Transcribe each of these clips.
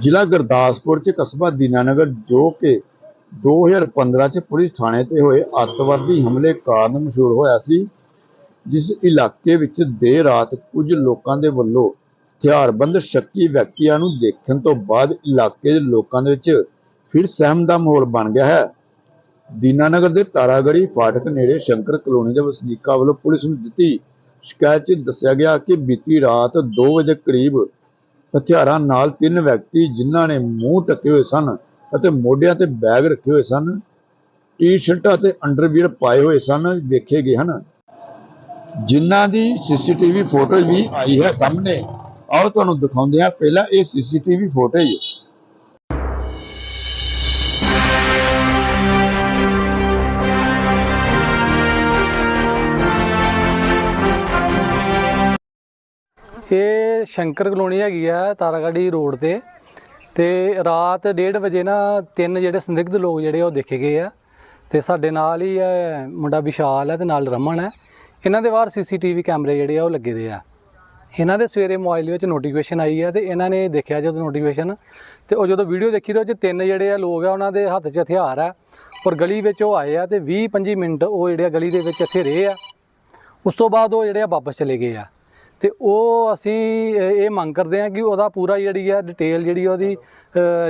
ਜ਼ਿਲ੍ਹਾ ਗੁਰਦਾਸਪੁਰ ਚ ਕਸਬਾ ਦੀਨਾਨਗਰ ਜੋ ਕਿ 2015 ਚ ਪੁਲਿਸ ਥਾਣੇ ਤੇ ਹੋਏ ਅੱਤਵਾਦੀ ਹਮਲੇ ਕਾਰਨ ਮਸ਼ਹੂਰ ਹੋਇਆ ਸੀ, ਜਿਸ ਇਲਾਕੇ ਵਿੱਚ ਦੇਰ ਰਾਤ ਕੁਝ ਲੋਕਾਂ ਦੇ ਵੱਲੋਂ ਹਥਿਆਰਬੰਦ ਸ਼ੱਕੀ ਵਿਅਕਤੀਆਂ ਨੂੰ ਦੇਖਣ ਤੋਂ ਬਾਅਦ ਇਲਾਕੇ ਦੇ ਲੋਕਾਂ ਦੇ ਵਿੱਚ ਫਿਰ ਸਹਿਮ ਦਾ ਮਾਹੌਲ ਬਣ ਗਿਆ ਹੈ। ਦੀਨਾਨਗਰ ਦੇ ਤਾਰਾਗੜੀ ਫਾਟਕ ਨੇੜੇ ਸ਼ੰਕਰ ਕਲੋਨੀ ਦੇ ਵਸਨੀਕਾਂ ਵੱਲੋਂ ਪੁਲਿਸ ਨੂੰ ਦਿੱਤੀ ਸ਼ਿਕਾਇਤ 'ਚ ਦੱਸਿਆ ਗਿਆ ਕਿ ਬੀਤੀ ਰਾਤ 2 ਵਜੇ ਕਰੀਬ ਹਥਿਆਰਾਂ ਨਾਲ ਤਿੰਨ ਵਿਅਕਤੀ ਜਿਨ੍ਹਾਂ ਨੇ ਮੂੰਹ ਢੱਕੇ ਹੋਏ ਸਨ ਅਤੇ ਮੋਢਿਆਂ ਤੇ ਬੈਗ ਰੱਖੇ ਹੋਏ ਸਨ। ਟੀ-ਸ਼ਰਟਾਂ ਤੇ ਅੰਡਰਵੀਅਰ ਪਾਏ ਹੋਏ ਸਨ, ਵੇਖੇ ਗਏ ਹਨ। ਜਿਨ੍ਹਾਂ ਦੀ ਸੀਸੀਟੀਵੀ ਫੋਟੋ ਵੀ ਆਈ ਹੈ ਸਾਹਮਣੇ। ਆਓ ਤੁਹਾਨੂੰ ਦਿਖਾਉਂਦੇ ਹਾਂ। ਪਹਿਲਾਂ ਇਹ ਸੀਸੀਟੀਵੀ ਫੋਟੇਜ। ਇਹ ਸ਼ੰਕਰ ਕਲੋਨੀ ਹੈਗੀ ਆ ਤਾਰਾਗੜੀ ਰੋਡ ਤੇ ਤੇ ਰਾਤ 1:30 ਵਜੇ ਨਾ ਤਿੰਨ ਜਿਹੜੇ ਸੰਦਿਗਧ ਲੋਕ ਜਿਹੜੇ ਆ ਉਹ ਦੇਖੇ ਗਏ ਆ ਤੇ ਸਾਡੇ ਨਾਲ ਹੀ ਹੈ ਮੁੰਡਾ ਵਿਸ਼ਾਲ ਹੈ ਤੇ ਨਾਲ ਰਮਨ ਹੈ ਇਹਨਾਂ ਦੇ ਬਾਹਰ ਸੀਸੀਟੀਵੀ ਕੈਮਰੇ ਜਿਹੜੇ ਆ ਉਹ ਲੱਗੇ ਦੇ ਆ। ਇਹਨਾਂ ਦੇ ਸਵੇਰੇ ਮੋਬਾਈਲ ਵਿੱਚ ਨੋਟੀਫਿਕੇਸ਼ਨ ਆਈ ਹੈ ਤੇ ਇਹਨਾਂ ਨੇ ਦੇਖਿਆ ਜਦੋਂ ਨੋਟੀਫਿਕੇਸ਼ਨ ਤੇ ਉਹ ਜਦੋਂ ਵੀਡੀਓ ਦੇਖੀ ਤਾਂ ਉਹ 'ਚ ਤਿੰਨ ਜਿਹੜੇ ਆ ਲੋਕ ਆ ਉਹਨਾਂ ਦੇ ਹੱਥ 'ਚ ਹਥਿਆਰ ਆ ਔਰ ਗਲੀ ਵਿੱਚ ਉਹ ਆਏ ਆ ਤੇ 20 25 ਮਿੰਟ ਉਹ ਜਿਹੜੇ ਆ ਗਲੀ ਦੇ ਵਿੱਚ ਇੱਥੇ ਰਹੇ ਆ। ਉਸ ਤੋਂ ਬਾਅਦ ਉਹ ਜਿਹੜੇ ਆ ਵਾਪਸ ਚਲੇ ਗਏ ਆ। ਤੇ ਉਹ ਅਸੀਂ ਇਹ ਮੰਗ ਕਰਦੇ ਹਾਂ ਕਿ ਉਹਦਾ ਪੂਰਾ ਜਿਹੜੀ ਆ ਡਿਟੇਲ ਜਿਹੜੀ ਉਹਦੀ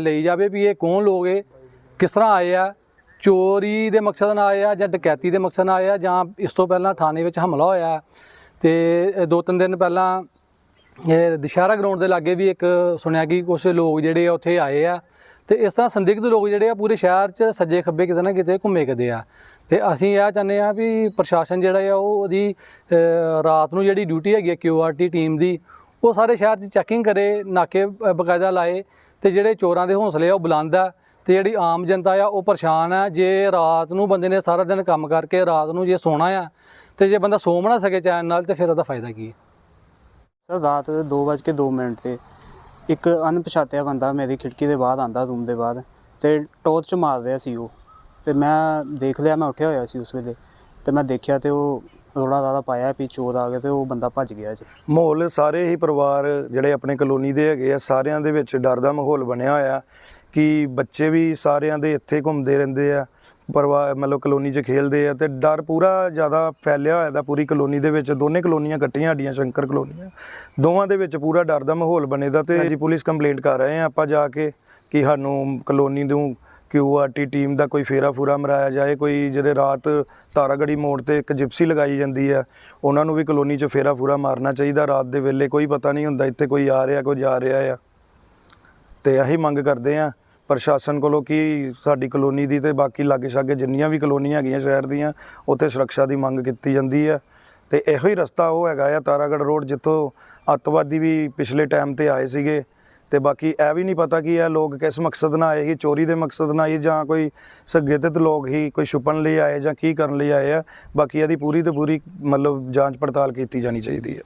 ਲਈ ਜਾਵੇ ਵੀ ਇਹ ਕੌਣ ਲੋਕ ਹੈ ਕਿਸ ਤਰ੍ਹਾਂ ਆਏ ਆ, ਚੋਰੀ ਦੇ ਮਕਸਦ ਨਾਲ ਆਏ ਆ ਜਾਂ ਡਕੈਤੀ ਦੇ ਮਕਸਦ ਨਾਲ ਆਏ ਆ ਜਾਂ ਇਸ ਤੋਂ ਪਹਿਲਾਂ ਥਾਣੇ ਵਿੱਚ ਹਮਲਾ ਹੋਇਆ ਤੇ ਦੋ ਤਿੰਨ ਦਿਨ ਪਹਿਲਾਂ, ਇਹ ਦੁਸ਼ਹਿਰਾ ਗਰਾਊਂਡ ਦੇ ਲਾਗੇ ਵੀ ਇੱਕ ਸੁਣਿਆ ਕਿ ਕੁਝ ਲੋਕ ਜਿਹੜੇ ਆ ਉੱਥੇ ਆਏ ਆ। ਤੇ ਇਸ ਤਰ੍ਹਾਂ ਸੰਦਿਗਧ ਲੋਕ ਜਿਹੜੇ ਆ ਪੂਰੇ ਸ਼ਹਿਰ 'ਚ ਸੱਜੇ ਖੱਬੇ ਕਿਤੇ ਨਾ ਕਿਤੇ ਘੁੰਮੇ ਕਦੇ ਆ। ਤੇ ਅਸੀਂ ਇਹ ਚਾਹੁੰਦੇ ਆ ਵੀ ਪ੍ਰਸ਼ਾਸਨ ਜਿਹੜਾ ਆ ਉਹ ਉਹਦੀ ਰਾਤ ਨੂੰ ਜਿਹੜੀ ਡਿਊਟੀ ਹੈਗੀ ਆ ਕਿਊਆਰਟੀ ਟੀਮ ਦੀ ਉਹ ਸਾਰੇ ਸ਼ਹਿਰ 'ਚ ਚੈਕਿੰਗ ਕਰੇ ਨਾਕੇ ਅ, ਬਕਾਇਦਾ ਲਾਏ ਤੇ ਜਿਹੜੇ ਚੋਰਾਂ ਦੇ ਹੌਸਲੇ ਆ ਉਹ ਬੁਲੰਦ ਆ ਤੇ ਜਿਹੜੀ ਆਮ ਜਨਤਾ ਆ ਉਹ ਪਰੇਸ਼ਾਨ ਆ। ਜੇ ਰਾਤ ਨੂੰ ਬੰਦੇ ਨੇ ਸਾਰਾ ਦਿਨ ਕੰਮ ਕਰਕੇ ਰਾਤ ਨੂੰ ਜੇ ਸੋਣਾ ਆ ਤੇ ਜੇ ਬੰਦਾ ਸੋ ਨਾ ਸਕੇ ਚੈਨ ਨਾਲ ਤੇ ਫਿਰ ਉਹਦਾ ਫਾਇਦਾ ਕੀ ਹੈ ਸਰ ਰਾਤ 2:02 ਮਿੰਟ ਤੇ ਇੱਕ ਅਣਪਛਾਤਿਆ ਬੰਦਾ ਮੇਰੀ ਖਿੜਕੀ ਦੇ ਬਾਹਰ ਆਂਦਾ ਰੂਮ ਦੇ ਬਾਹਰ ਤੇ ਟੋਰਚ ਮਾਰ ਰਿਹਾ ਸੀ ਉਹ। ਤੇ ਮੈਂ ਦੇਖ ਲਿਆ, ਮੈਂ ਉੱਠਿਆ ਹੋਇਆ ਸੀ ਉਸ ਵੇਲੇ ਤੇ ਮੈਂ ਦੇਖਿਆ ਤੇ ਉਹ ਰੋਲਾ ਰਾਦਾ ਪਾਇਆ ਵੀ ਚੋਰ ਆ ਗਏ ਤੇ ਉਹ ਬੰਦਾ ਭੱਜ ਗਿਆ ਜੀ। ਮਾਹੌਲ ਸਾਰੇ ਹੀ ਪਰਿਵਾਰ ਜਿਹੜੇ ਆਪਣੇ ਕਲੋਨੀ ਦੇ ਹੈਗੇ ਆ, ਸਾਰਿਆਂ ਦੇ ਵਿੱਚ ਡਰ ਦਾ ਮਾਹੌਲ ਬਣਿਆ ਹੋਇਆ ਕਿ ਬੱਚੇ ਵੀ ਸਾਰਿਆਂ ਦੇ ਇੱਥੇ ਘੁੰਮਦੇ ਰਹਿੰਦੇ ਆ। ਪਰਿਵਾਰ ਮਤਲਬ ਕਲੋਨੀ 'ਚ ਖੇਲਦੇ ਆ ਤੇ ਡਰ ਪੂਰਾ ਜ਼ਿਆਦਾ ਫੈਲਿਆ ਹੋਇਆ ਦਾ ਪੂਰੀ ਕਲੋਨੀ ਦੇ ਵਿੱਚ ਦੋਨੇ ਕਲੋਨੀਆਂ ਇਕੱਠੀਆਂ ਸਾਡੀਆਂ ਸ਼ੰਕਰ ਕਲੋਨੀਆਂ। ਦੋਵਾਂ ਦੇ ਵਿੱਚ ਪੂਰਾ ਡਰ ਦਾ ਮਾਹੌਲ ਬਣੇਦਾ ਤੇ ਜੀ ਪੁਲਿਸ ਕੰਪਲੇਂਟ ਕਰ ਰਹੇ ਆ ਆਪਾਂ ਜਾ ਕੇ ਕਿ ਸਾਨੂੰ ਕਲੋਨੀ ਨੂੰ ਕਿਊਆਰਟੀ ਟੀਮ ਦਾ ਕੋਈ ਫੇਰਾ ਫੂਰਾ ਮਰਾਇਆ ਜਾਏ ਕੋਈ ਜਿਹੜੇ ਰਾਤ ਤਾਰਾਗੜੀ ਮੋੜ ਤੇ ਇੱਕ ਜਿਪਸੀ ਲਗਾਈ ਜਾਂਦੀ ਆ ਉਹਨਾਂ ਨੂੰ ਵੀ ਕਲੋਨੀ 'ਚ ਫੇਰਾ ਫੂਰਾ ਮਾਰਨਾ ਚਾਹੀਦਾ। ਰਾਤ ਦੇ ਵੇਲੇ ਕੋਈ ਪਤਾ ਨਹੀਂ ਹੁੰਦਾ ਇੱਥੇ ਕੋਈ ਆ ਰਿਹਾ ਕੋਈ ਜਾ ਰਿਹਾ ਆ। ਤੇ ਇਹੀ ਮੰਗ ਕਰਦੇ ਆ ਪ੍ਰਸ਼ਾਸਨ ਕੋਲੋਂ ਕਿ ਸਾਡੀ ਕਲੋਨੀ ਦੀ ਤੇ ਬਾਕੀ ਲਾਗੇ ਛਾਗੇ ਜਿੰਨੀਆਂ ਵੀ ਕਲੋਨੀਆਂ ਹੈਗੀਆਂ ਸ਼ਹਿਰ ਦੀਆਂ, ਉੱਥੇ ਸੁਰੱਖਿਆ ਦੀ ਮੰਗ ਕੀਤੀ ਜਾਂਦੀ ਹੈ ਤੇ ਇਹੋ ਹੀ ਰਸਤਾ ਉਹ ਹੈਗਾ ਆ ਤਾਰਾਗੜ ਰੋਡ, ਜਿੱਥੋਂ ਅੱਤਵਾਦੀ ਵੀ ਪਿਛਲੇ ਟਾਈਮ ਤੇ ਆਏ ਸੀਗੇ। ਤੇ ਬਾਕੀ ਇਹ ਵੀ ਨਹੀਂ ਪਤਾ ਕਿ ਇਹ ਲੋਕ ਕਿਸ ਮਕਸਦ ਨਾਲ ਆਏ ਸੀ, ਚੋਰੀ ਦੇ ਮਕਸਦ ਨਾਲ ਆਏ ਜਾਂ ਕੋਈ ਸਗੇਤਿਤ ਲੋਕ ਹੀ ਕੋਈ ਛੁਪਣ ਲਈ ਆਏ ਜਾਂ ਕੀ ਕਰਨ ਲਈ ਆਏ ਆ। ਬਾਕੀ ਇਹਦੀ ਪੂਰੀ ਤੇ ਪੂਰੀ ਮਤਲਬ ਜਾਂਚ ਪੜਤਾਲ ਕੀਤੀ ਜਾਣੀ ਚਾਹੀਦੀ ਹੈ